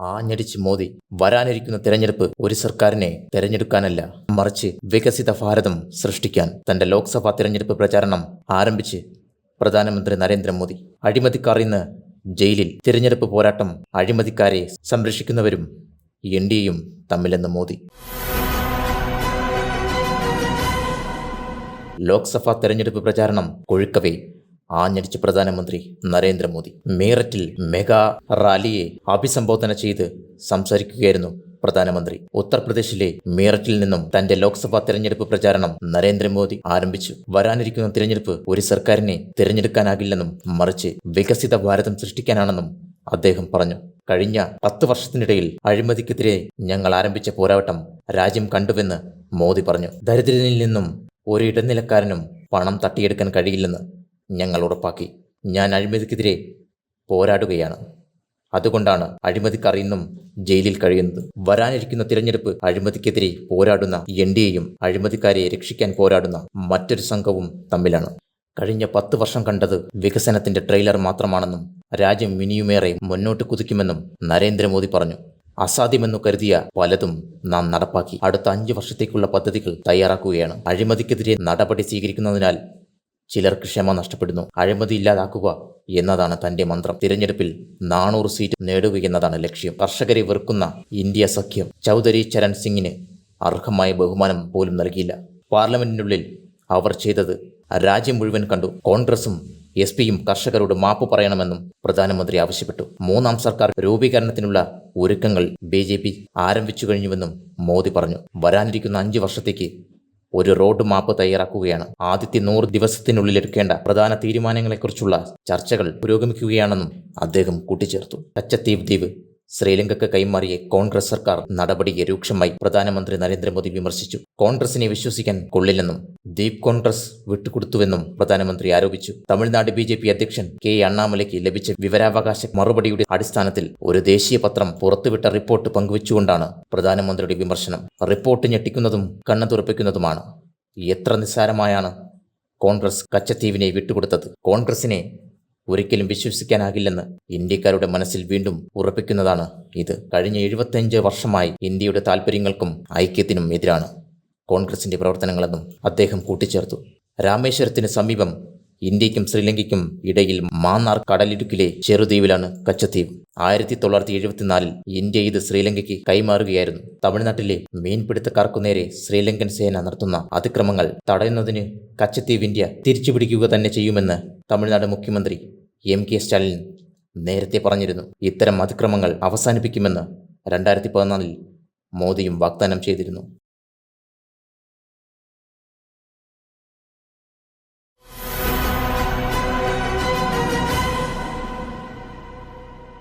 ആഞ്ഞടിച്ച് മോദി വരാനിരിക്കുന്ന തെരഞ്ഞെടുപ്പ് ഒരു സർക്കാരിനെ തെരഞ്ഞെടുക്കാനല്ല മറിച്ച് വികസിത ഭാരതം സൃഷ്ടിക്കാൻ തന്റെ ലോക്സഭാ തെരഞ്ഞെടുപ്പ് പ്രചാരണം ആരംഭിച്ച് പ്രധാനമന്ത്രി നരേന്ദ്രമോദി. അഴിമതിക്കാർ ഇന്ന് ജയിലിൽ. തിരഞ്ഞെടുപ്പ് പോരാട്ടം അഴിമതിക്കാരെ സംരക്ഷിക്കുന്നവരും എൻ ഡി എയും തമ്മിലെന്ന് മോദി. ലോക്സഭാ തെരഞ്ഞെടുപ്പ് പ്രചാരണം കൊഴുക്കവേ. ആഞ്ഞടിച്ച് പ്രധാനമന്ത്രി നരേന്ദ്രമോദി. മീററ്റിൽ മെഗാ റാലിയെ അഭിസംബോധന ചെയ്ത് സംസാരിക്കുകയായിരുന്നു പ്രധാനമന്ത്രി. ഉത്തർപ്രദേശിലെ മീററ്റിൽ നിന്നും തന്റെ ലോക്സഭാ തെരഞ്ഞെടുപ്പ് പ്രചാരണം നരേന്ദ്രമോദി ആരംഭിച്ചു. വരാനിരിക്കുന്ന തിരഞ്ഞെടുപ്പ് ഒരു സർക്കാരിനെ തിരഞ്ഞെടുക്കാനാകില്ലെന്നും മറിച്ച് വികസിത ഭാരതം സൃഷ്ടിക്കാനാണെന്നും അദ്ദേഹം പറഞ്ഞു. കഴിഞ്ഞ പത്ത് വർഷത്തിനിടയിൽ അഴിമതിക്കെതിരെ ഞങ്ങൾ ആരംഭിച്ച പോരാട്ടം രാജ്യം കണ്ടുവെന്ന് മോദി പറഞ്ഞു. ദരിദ്രനിൽ നിന്നും ഒരു ഇടനിലക്കാരനും പണം തട്ടിയെടുക്കാൻ കഴിയില്ലെന്ന് ഞങ്ങൾ ഉറപ്പാക്കി. ഞാൻ അഴിമതിക്കെതിരെ പോരാടുകയാണ്. അതുകൊണ്ടാണ് അഴിമതിക്കറിയുന്നും ജയിലിൽ കഴിയുന്നത്. വരാനിരിക്കുന്ന തിരഞ്ഞെടുപ്പ് അഴിമതിക്കെതിരെ പോരാടുന്ന എൻ ഡി എയും അഴിമതിക്കാരെ രക്ഷിക്കാൻ പോരാടുന്ന മറ്റൊരു സംഘവും തമ്മിലാണ്. കഴിഞ്ഞ പത്ത് വർഷം കണ്ടത് വികസനത്തിന്റെ ട്രെയിലർ മാത്രമാണെന്നും രാജ്യം ഇനിയുമേറെ മുന്നോട്ട് കുതിക്കുമെന്നും നരേന്ദ്രമോദി പറഞ്ഞു. അസാധ്യമെന്നു കരുതിയ പലതും നാം നടപ്പാക്കി. അടുത്ത അഞ്ച് വർഷത്തേക്കുള്ള പദ്ധതികൾ തയ്യാറാക്കുകയാണ്. അഴിമതിക്കെതിരെ നടപടി സ്വീകരിക്കുന്നതിനാൽ ചിലർക്ക് ക്ഷമ നഷ്ടപ്പെടുന്നു. അഴിമതി ഇല്ലാതാക്കുക എന്നതാണ് തന്റെ മന്ത്രം. തിരഞ്ഞെടുപ്പിൽ നാനൂറ് സീറ്റ് നേടുക എന്നതാണ് ലക്ഷ്യം. കർഷകരെ വെറുക്കുന്ന ഇന്ത്യ സഖ്യം ചൗധരി ചരൺ സിംഗിന് അർഹമായ ബഹുമാനം പോലും നൽകിയില്ല. പാർലമെന്റിനുള്ളിൽ അവർ ചെയ്തത് രാജ്യം മുഴുവൻ കണ്ടു. കോൺഗ്രസും എസ് പിയും കർഷകരോട് മാപ്പ് പറയണമെന്നും പ്രധാനമന്ത്രി ആവശ്യപ്പെട്ടു. മൂന്നാം സർക്കാർ രൂപീകരണത്തിനുള്ള ഒരുക്കങ്ങൾ ബി ജെ പി ആരംഭിച്ചു കഴിഞ്ഞുവെന്നും മോദി പറഞ്ഞു. വരാനിരിക്കുന്ന അഞ്ച് വർഷത്തേക്ക് ഒരു റോഡ് മാപ്പ് തയ്യാറാക്കുകയാണ്. ആദ്യത്തെ നൂറ് ദിവസത്തിനുള്ളിൽ എടുക്കേണ്ട പ്രധാന തീരുമാനങ്ങളെക്കുറിച്ചുള്ള ചർച്ചകൾ പുരോഗമിക്കുകയാണെന്നും അദ്ദേഹം കൂട്ടിച്ചേർത്തു. കച്ചത്തീപ് ദ്വീപ് ശ്രീലങ്കയ്ക്ക് കൈമാറിയ കോൺഗ്രസ് സർക്കാർ നടപടിയെ രൂക്ഷമായി പ്രധാനമന്ത്രി നരേന്ദ്രമോദി വിമർശിച്ചു. കോൺഗ്രസിനെ വിശ്വസിക്കാൻ കൊള്ളില്ലെന്നും ദീപ് കോൺഗ്രസ് വിട്ടുകൊടുത്തുവെന്നും പ്രധാനമന്ത്രി ആരോപിച്ചു. തമിഴ്നാട് ബി അധ്യക്ഷൻ കെ അണ്ണാമലയ്ക്ക് ലഭിച്ച വിവരാവകാശ മറുപടിയുടെ അടിസ്ഥാനത്തിൽ ഒരു ദേശീയ പത്രം പുറത്തുവിട്ട റിപ്പോർട്ട് പങ്കുവച്ചുകൊണ്ടാണ് പ്രധാനമന്ത്രിയുടെ വിമർശനം. റിപ്പോർട്ട് ഞെട്ടിക്കുന്നതും കണ്ണു തുറപ്പിക്കുന്നതുമാണ് എത്ര നിസ്സാരമായാണ് കോൺഗ്രസ് കച്ചത്തീവിനെ വിട്ടുകൊടുത്തത്. കോൺഗ്രസിനെ ഒരിക്കലും വിശ്വസിക്കാനാകില്ലെന്ന് ഇന്ത്യക്കാരുടെ മനസ്സിൽ വീണ്ടും ഉറപ്പിക്കുന്നതാണ് ഇത്. കഴിഞ്ഞ എഴുപത്തിയഞ്ച് വർഷമായി ഇന്ത്യയുടെ താൽപ്പര്യങ്ങൾക്കും ഐക്യത്തിനും എതിരാണ് കോൺഗ്രസിന്റെ പ്രവർത്തനങ്ങളെന്നും അദ്ദേഹം കൂട്ടിച്ചേർത്തു. രാമേശ്വരത്തിന് സമീപം ഇന്ത്യക്കും ശ്രീലങ്കയ്ക്കും ഇടയിൽ മാന്നാർ കടലിടുക്കിലെ ചെറുദ്വീപിലാണ് കച്ചദ്വീപ് ആയിരത്തി തൊള്ളായിരത്തി എഴുപത്തിനാലിൽ ഇന്ത്യ ഇത് ശ്രീലങ്കയ്ക്ക് കൈമാറുകയായിരുന്നു. തമിഴ്നാട്ടിലെ മീൻപിടുത്തക്കാർക്കു നേരെ ശ്രീലങ്കൻ സേന നടത്തുന്ന അതിക്രമങ്ങൾ തടയുന്നതിന് കച്ചദ്വീപ് ഇന്ത്യ തിരിച്ചുപിടിക്കുക തന്നെ ചെയ്യുമെന്ന് തമിഴ്നാട് മുഖ്യമന്ത്രി എം കെ സ്റ്റാലിൻ നേരത്തെ പറഞ്ഞിരുന്നു ഇത്തരം അതിക്രമങ്ങൾ അവസാനിപ്പിക്കുമെന്ന് രണ്ടായിരത്തി പതിനാലിൽ മോദിയും വാഗ്ദാനം ചെയ്തിരുന്നു.